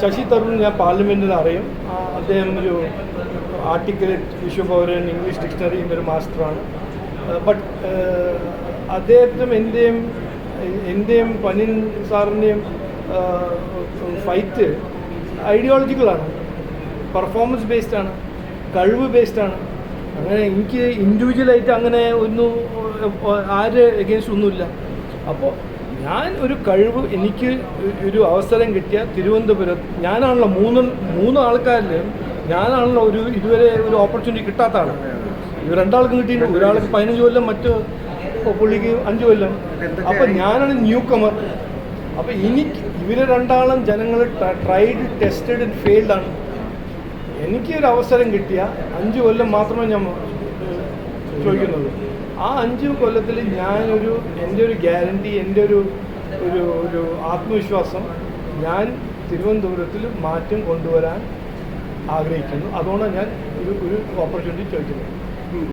ശശി തരൂർ ഞാൻ പാർലമെന്റിൽ അറിയും. അദ്ദേഹം ഒരു ആർട്ടിക്കുലേറ്റ് വിശ്വപൗരൻ ഇംഗ്ലീഷ് ഡിക്ഷണറിന്റെ ഒരു മാസ്റ്ററാണ്. ബട്ട് അദ്ദേഹത്തിനും എന്റെയും എന്റെയും പനിൻ സാറിന്റെയും ഫൈറ്റ് ഐഡിയോളജിക്കലാണ് പെർഫോമൻസ് ബേസ്ഡ് ആണ്. കഴിവ് ബേസ്ഡ് ആണ്. അങ്ങനെ എനിക്ക് ഇൻഡിവിജ്വലായിട്ട് അങ്ങനെ ഒന്നും ആര് എഗെയിൻസ്റ്റ് ഒന്നുമില്ല. അപ്പോൾ ഞാൻ ഒരു കഴിവ് എനിക്ക് ഒരു അവസരം കിട്ടിയ തിരുവനന്തപുരം ഞാനാണല്ലോ മൂന്ന് മൂന്ന് ആൾക്കാരിൽ ഞാനാണല്ലോ ഒരു ഇതുവരെ ഒരു ഓപ്പർച്യൂണിറ്റി കിട്ടാത്ത ആൾ ഇവർ രണ്ടാൾക്കും കിട്ടിയിട്ടുണ്ട് ഒരാൾക്ക് പതിനഞ്ച് കൊല്ലം മറ്റു പുള്ളിക്ക് അഞ്ച് കൊല്ലം. അപ്പോൾ ഞാനാണ് ന്യൂ കമർ അപ്പോൾ എനിക്ക് ഇവരെ രണ്ടാളും ജനങ്ങൾ ട്രൈഡ് ടെസ്റ്റഡ് ആൻഡ് ഫെയിൽഡ് ആണ്. എനിക്ക് ഒരു അവസരം കിട്ടിയ അഞ്ച് കൊല്ലം മാത്രമേ ഞാൻ ചോദിക്കുന്നുള്ളൂ ആ അഞ്ച് കൊല്ലത്തിൽ ഞാനൊരു എന്റെ ഒരു ഗ്യാരണ്ടി എന്റെ ഒരു ഒരു ഒരു ആത്മവിശ്വാസം ഞാൻ തിരുവനന്തപുരത്തിൽ മാറ്റം കൊണ്ടുവരാൻ ആഗ്രഹിക്കുന്നു. അതുകൊണ്ടാണ് ഞാൻ ഒരു ഒരു ഓപ്പർച്യൂണിറ്റി ചോദിക്കുന്നത്.